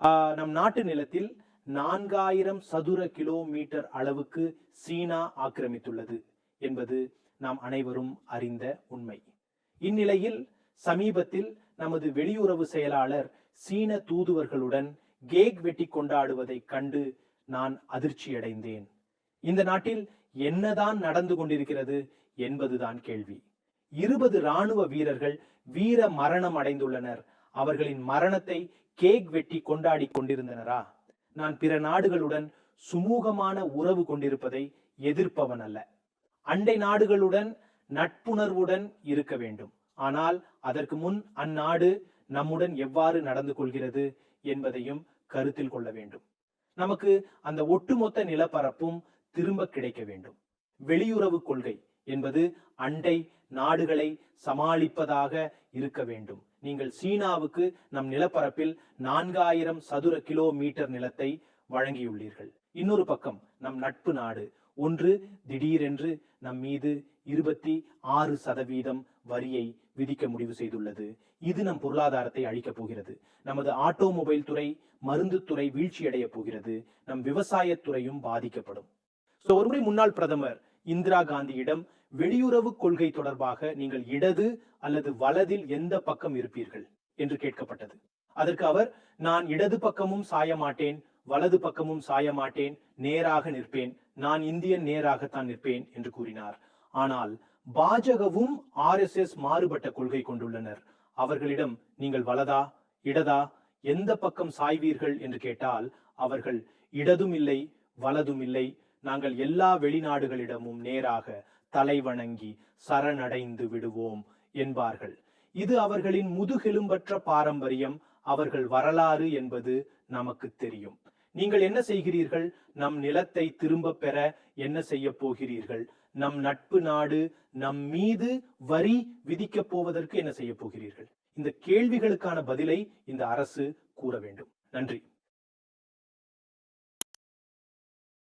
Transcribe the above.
நம் நாட்டு நிலத்தில் நான்காயிரம் சதுர கிலோமீட்டர் அளவுக்கு சீனா ஆக்கிரமித்துள்ளது என்பது நாம் அனைவரும் அறிந்த உண்மை. இந்நிலையில் சமீபத்தில் நமது வெளியுறவு செயலாளர் சீன தூதுவர்களுடன் கேக் வெட்டி கொண்டாடுவதைக் கண்டு நான் அதிர்ச்சியடைந்தேன். இந்த நாட்டில் என்னதான் நடந்து கொண்டிருக்கிறது என்பதுதான் கேள்வி. இருபது ராணுவ வீரர்கள் வீர மரணம் அடைந்துள்ளனர். அவர்களின் மரணத்தை கேக் வெட்டி கொண்டாடி கொண்டிருந்தனரா? நான் பிற நாடுகளுடன் சுமூகமான உறவு கொண்டிருப்பதை எதிர்ப்பவன் அல்ல. அண்டை நாடுகளுடன் நட்புணர்வுடன் இருக்க வேண்டும். ஆனால் அதற்கு முன் அந்நாடு நம்முடன் எவ்வாறு நடந்து கொள்கிறது என்பதையும் கருத்தில் கொள்ள வேண்டும். நமக்கு அந்த ஒட்டுமொத்த நிலப்பரப்பும் திரும்ப கிடைக்க வேண்டும். வெளியுறவு கொள்கை என்பது அண்டை நாடுகளை சமாளிப்பதாக இருக்க வேண்டும். நீங்கள் சீனாவுக்கு நம் நிலப்பரப்பில் நான்காயிரம் சதுர கிலோமீட்டர் நிலத்தை வழங்கியுள்ளீர்கள். இன்னொரு பக்கம் நம் நட்பு நாடு. ஒன்று திடீரென்று நம் மீது இருபத்தி ஆறு சதவீதம் வரியை விதிக்க முடிவு செய்துள்ளது. இது நம் பொருளாதாரத்தை அழிக்கப் போகிறது. நமது ஆட்டோமொபைல் துறை மருந்து துறை வீழ்ச்சியடைய போகிறது. நம் விவசாயத் துறையும் பாதிக்கப்படும். சோ ஒருமுறை முன்னாள் பிரதமர் இந்திரா காந்தியிடம் வெளியுறவு கொள்கை தொடர்பாக நீங்கள் இடது அல்லது வலதில் எந்த பக்கம் இருப்பீர்கள் என்று கேட்கப்பட்டது. அதற்கு அவர் நான் இடது பக்கமும் சாய மாட்டேன் வலது பக்கமும் சாய மாட்டேன் நேராக நிற்பேன் நான் இந்தியன் நேராகத்தான் நிற்பேன் என்று கூறினார். ஆனால் பாஜகவும் ஆர்எஸ்எஸ் மாறுபட்ட கொள்கை கொண்டுள்ளனர். அவர்களிடம் நீங்கள் வலதா இடதா எந்த பக்கம் சாய்வீர்கள்? என்று கேட்டால் அவர்கள் இடதும் இல்லை வலதும் இல்லை நாங்கள் எல்லா வெளிநாடுகளிடமும் நேராக தலைவணங்கி சரணடைந்து விடுவோம் என்பார்கள். இது அவர்களின் முதுகெலும்பற்ற பாரம்பரியம். அவர்கள் வரலாறு என்பது நமக்கு தெரியும். நீங்கள் என்ன செய்கிறீர்கள்? நம் நிலத்தை திரும்ப பெற என்ன செய்ய போகிறீர்கள்? நம் நட்பு நாடு நம் மீது வரி விதிக்கப் போவதற்கு என்ன செய்ய போகிறீர்கள்? இந்த கேள்விகளுக்கான பதிலை இந்த அரசு கூற வேண்டும். நன்றி.